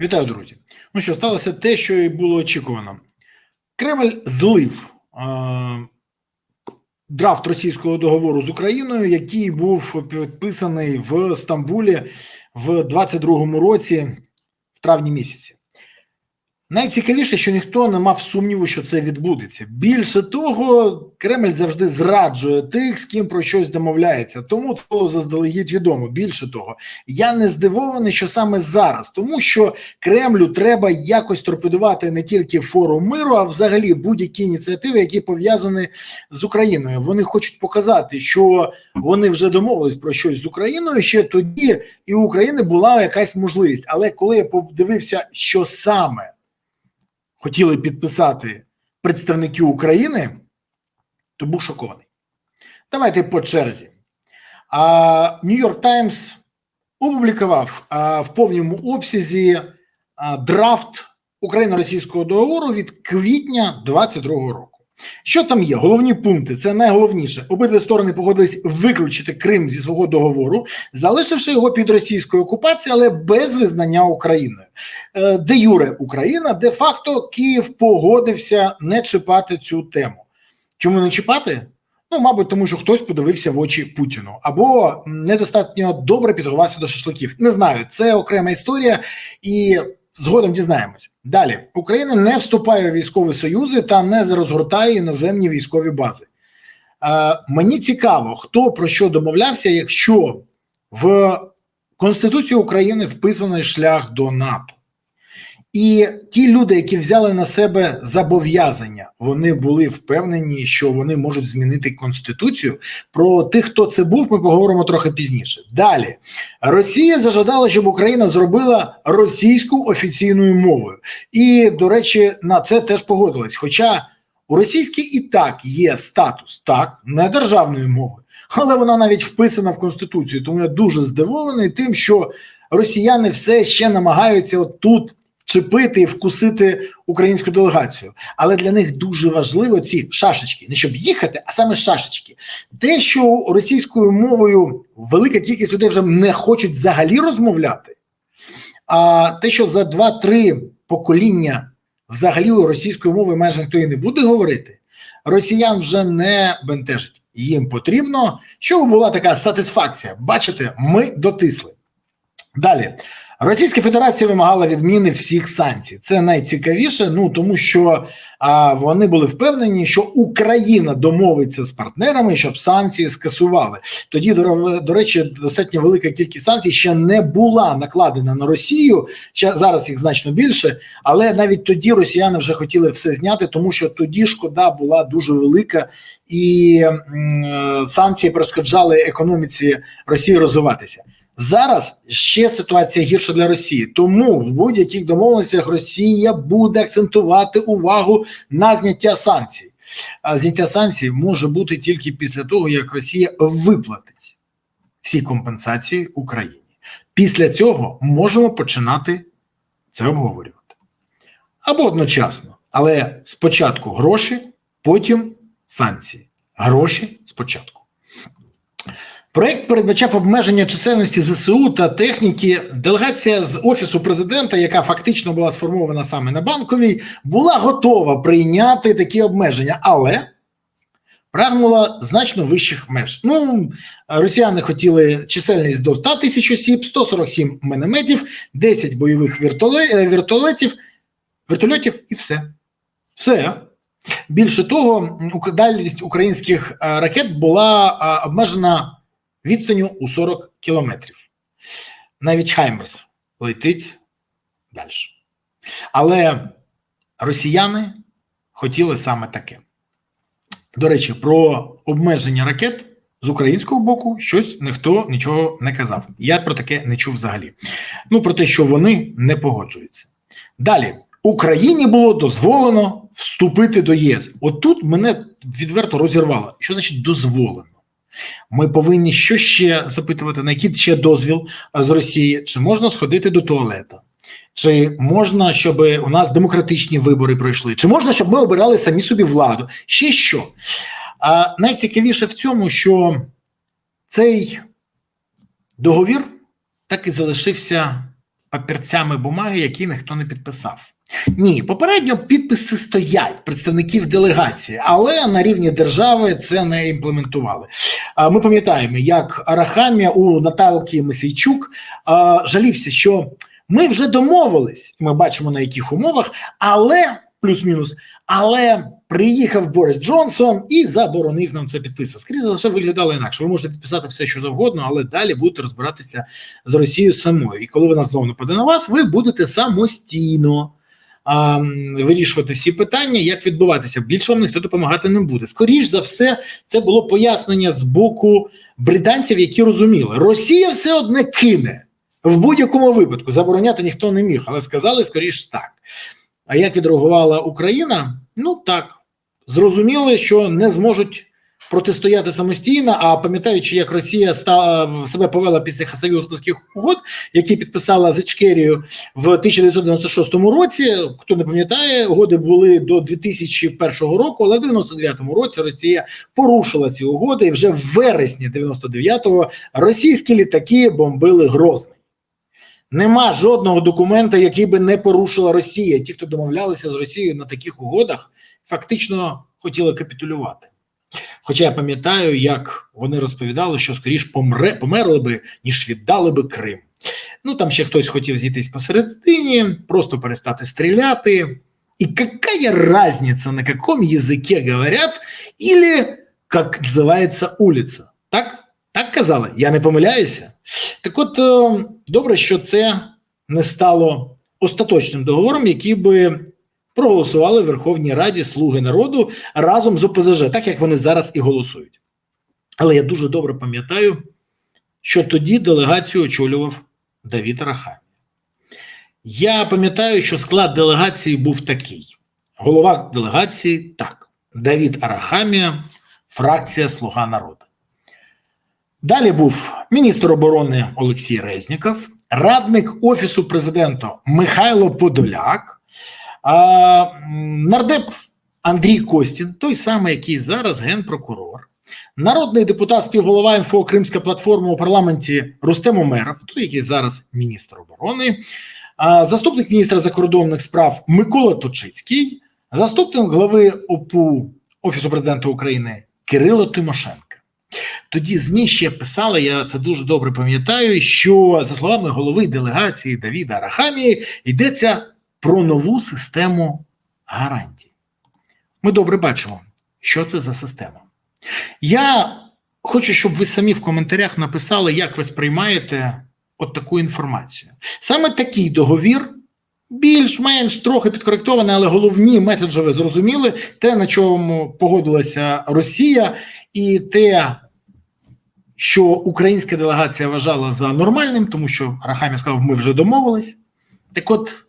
Вітаю, друзі. Ну що, сталося те, що і було очікувано. Кремль злив е, драфт російського договору з Україною, який був підписаний в Стамбулі в 22-му році, в травні місяці. Найцікавіше, що ніхто не мав сумніву, що це відбудеться. Більше того, Кремль завжди зраджує тих, з ким про щось домовляється. Тому це було заздалегідь відомо. Більше того, я не здивований, що саме зараз, тому що Кремлю треба якось торпедувати не тільки форум миру, а взагалі будь-які ініціативи, які пов'язані з Україною. Вони хочуть показати, що вони вже домовились про щось з Україною ще тоді, і у України була якась можливість. Але коли я подивився, що саме хотіли підписати представники України, то був шокований. Давайте по черзі. Нью-Йорк Таймс опублікував а, в повному обсязі а, драфт Україно-російського договору від квітня 22-го року. Що там є? Головні пункти це найголовніше. Обидві сторони погодились виключити Крим зі свого договору, залишивши його під російською окупацією, але без визнання Україною. Е, Де Юре Україна, де факто Київ погодився не чіпати цю тему. Чому не чіпати? Ну, мабуть, тому що хтось подивився в очі Путіну або недостатньо добре підготувався до шашликів. Не знаю, це окрема історія, і згодом дізнаємось. Далі Україна не вступає в військові союзи та не розгортає іноземні військові бази. Е, мені цікаво, хто про що домовлявся, якщо в Конституцію України вписаний шлях до НАТО. І ті люди, які взяли на себе зобов'язання, вони були впевнені, що вони можуть змінити конституцію. Про тих, хто це був, ми поговоримо трохи пізніше. Далі Росія зажадала, щоб Україна зробила російську офіційною мовою, і до речі, на це теж погодились. Хоча у російській і так є статус, так не державної мови, але вона навіть вписана в конституцію. Тому я дуже здивований тим, що росіяни все ще намагаються от тут чіпити і вкусити українську делегацію. Але для них дуже важливо ці шашечки, не щоб їхати, а саме шашечки. Те, що російською мовою велика кількість людей вже не хочуть взагалі розмовляти, а те, що за 2-3 покоління взагалі російською мовою майже ніхто і не буде говорити, росіян вже не бентежить. Їм потрібно, щоб була така сатисфакція. Бачите, ми дотисли. Далі. Російська Федерація вимагала відміни всіх санкцій. Це найцікавіше, ну тому що а, вони були впевнені, що Україна домовиться з партнерами, щоб санкції скасували. Тоді до, до речі, достатньо велика кількість санкцій ще не була накладена на Росію. Ще зараз їх значно більше, але навіть тоді росіяни вже хотіли все зняти, тому що тоді шкода була дуже велика, і м, санкції перешкоджали економіці Росії розвиватися. Зараз ще ситуація гірша для Росії, тому в будь-яких домовленостях Росія буде акцентувати увагу на зняття санкцій. А зняття санкцій може бути тільки після того, як Росія виплатить всі компенсації Україні. Після цього можемо починати це обговорювати або одночасно, але спочатку гроші, потім санкції. Гроші спочатку. Проект передбачав обмеження чисельності ЗСУ та техніки. Делегація з офісу президента, яка фактично була сформована саме на банковій, була готова прийняти такі обмеження, але прагнула значно вищих меж. Ну, росіяни хотіли чисельність до 100 тисяч осіб, 147 мінометів, 10 бойових вертолетів, вертольотів і все. Все. Більше того, дальність українських ракет була обмежена відстанню у 40 кілометрів. Навіть Хаймерс летить далі. Але росіяни хотіли саме таке. До речі, про обмеження ракет з українського боку щось ніхто нічого не казав. Я про таке не чув взагалі. Ну, про те, що вони не погоджуються. Далі. Україні було дозволено вступити до ЄС. От тут мене відверто розірвало. Що значить дозволено? Ми повинні що ще запитувати, на який ще дозвіл з Росії, чи можна сходити до туалету, чи можна, щоб у нас демократичні вибори пройшли, чи можна, щоб ми обирали самі собі владу? Ще що? А найцікавіше в цьому, що цей договір так і залишився папірцями бумаги, які ніхто не підписав. Ні, попередньо підписи стоять представників делегації, але на рівні держави це не імплементували. Ми пам'ятаємо, як Арахамія у Наталки Месійчук жалівся, що ми вже домовились, ми бачимо на яких умовах, але плюс-мінус, але приїхав Борис Джонсон і заборонив нам це підписувати. Скоріше за все, виглядало інакше. Ви можете підписати все, що завгодно, але далі будете розбиратися з Росією самою. І коли вона знову нападе на вас, ви будете самостійно а, вирішувати всі питання, як відбуватися. Більше вам ніхто допомагати не буде. Скоріш за все, це було пояснення з боку британців, які розуміли, Росія все одне кине в будь-якому випадку. Забороняти ніхто не міг, але сказали скоріш так. А як відреагувала Україна? Ну так, зрозуміли, що не зможуть протистояти самостійно. А пам'ятаючи, як Росія стала себе повела після хасавюртовських угод, які підписала з Ічкерією в 1996 році. Хто не пам'ятає, угоди були до 2001 року, але в 99-му році Росія порушила ці угоди, і вже в вересні 99-го російські літаки бомбили Грозний. Нема жодного документа, який би не порушила Росія. Ті, хто домовлялися з Росією на таких угодах, фактично хотіли капітулювати. Хоча я пам'ятаю, як вони розповідали, що скоріш помре, померли би, ніж віддали би Крим. Ну там ще хтось хотів зійтись посередині, просто перестати стріляти. І какая разница, на каком языке говорят, или як називається улиця? Так? Казали? Я не помиляюся. Так от е, добре, що це не стало остаточним договором, який би проголосували в Верховній Раді Слуги народу разом з ОПЗЖ, так як вони зараз і голосують. Але я дуже добре пам'ятаю, що тоді делегацію очолював Давід Рахамі. Я пам'ятаю, що склад делегації був такий: голова делегації так, Давід Арахамія, фракція Слуга народу. Далі був міністр оборони Олексій Резніков, радник Офісу президента Михайло Подоляк, а, нардеп Андрій Костін, той самий, який зараз генпрокурор, народний депутат, співголова МФО Кримська платформа у парламенті Рустем Умеров, той, який зараз міністр оборони, а, заступник міністра закордонних справ Микола Точицький, заступник глави ОПУ Офісу президента України Кирило Тимошенко. Тоді ЗМІ ще писали, я це дуже добре пам'ятаю, що за словами голови делегації Давіда Арахамії йдеться про нову систему гарантій. Ми добре бачимо, що це за система. Я хочу, щоб ви самі в коментарях написали, як ви сприймаєте от таку інформацію. Саме такий договір. Більш-менш трохи підкоректований, але головні меседжі ви зрозуміли те, на чому погодилася Росія, і те, що українська делегація вважала за нормальним, тому що Рахамі сказав, ми вже домовились. Так от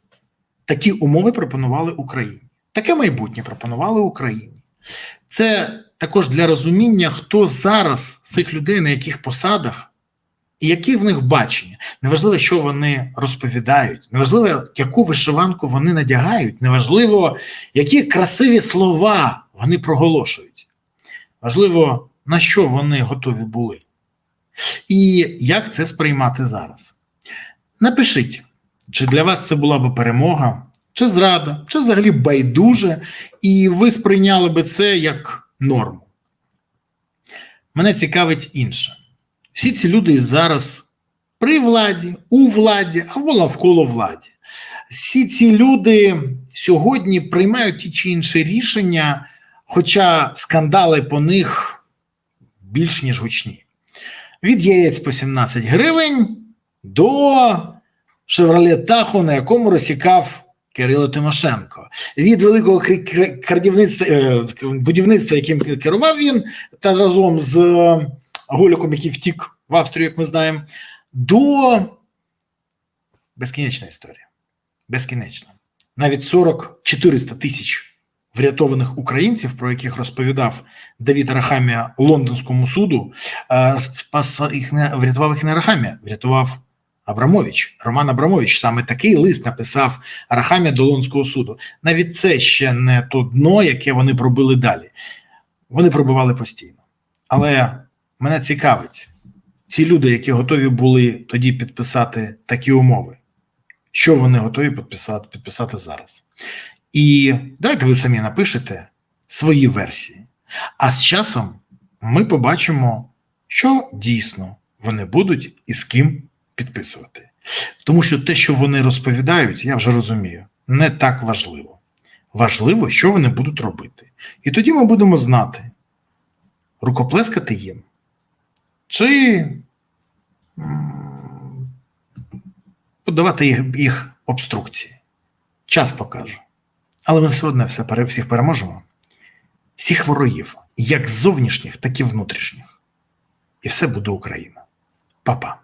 такі умови пропонували Україні. Таке майбутнє пропонували Україні. Це також для розуміння, хто зараз цих людей на яких посадах. І які в них бачення? Неважливо, що вони розповідають, неважливо, яку вишиванку вони надягають, неважливо, які красиві слова вони проголошують. Важливо, на що вони готові були. І як це сприймати зараз? Напишіть, чи для вас це була б перемога, чи зрада, чи взагалі байдуже, і ви сприйняли би це як норму. Мене цікавить інше. Всі ці люди зараз при владі, у владі або навколо владі. Всі ці люди сьогодні приймають ті чи інші рішення, хоча скандали по них більш ніж гучні. Від яєць по 17 гривень до Шевроле Тахо, на якому розсікав Кирило Тимошенко. Від великого будівництва, яким керував він, та разом з Голіком, який втік в Австрію, як ми знаємо, до безкінечна історія. Безкінечна. Навіть 40-400 тисяч врятованих українців, про яких розповідав Давід Рахамія лондонському суду, спас їх не врятував їх не Рахамія, врятував Абрамович. Роман Абрамович саме такий лист написав Рахамія до Лондонського суду. Навіть це ще не то дно, яке вони пробили далі. Вони пробивали постійно. Але мене цікавить, ці люди, які готові були тоді підписати такі умови, що вони готові підписати, підписати зараз. І давайте ви самі напишете свої версії. А з часом ми побачимо, що дійсно вони будуть і з ким підписувати. Тому що те, що вони розповідають, я вже розумію, не так важливо. Важливо, що вони будуть робити. І тоді ми будемо знати, рукоплескати їм, чи подавати їх, їх обструкції. Час покаже. Але ми все одно все, всіх переможемо. Всіх ворогів, як зовнішніх, так і внутрішніх. І все буде Україна. Па-па.